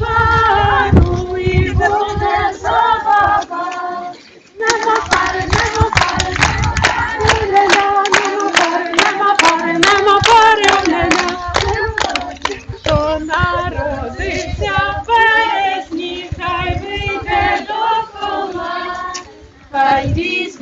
Bye. Like these.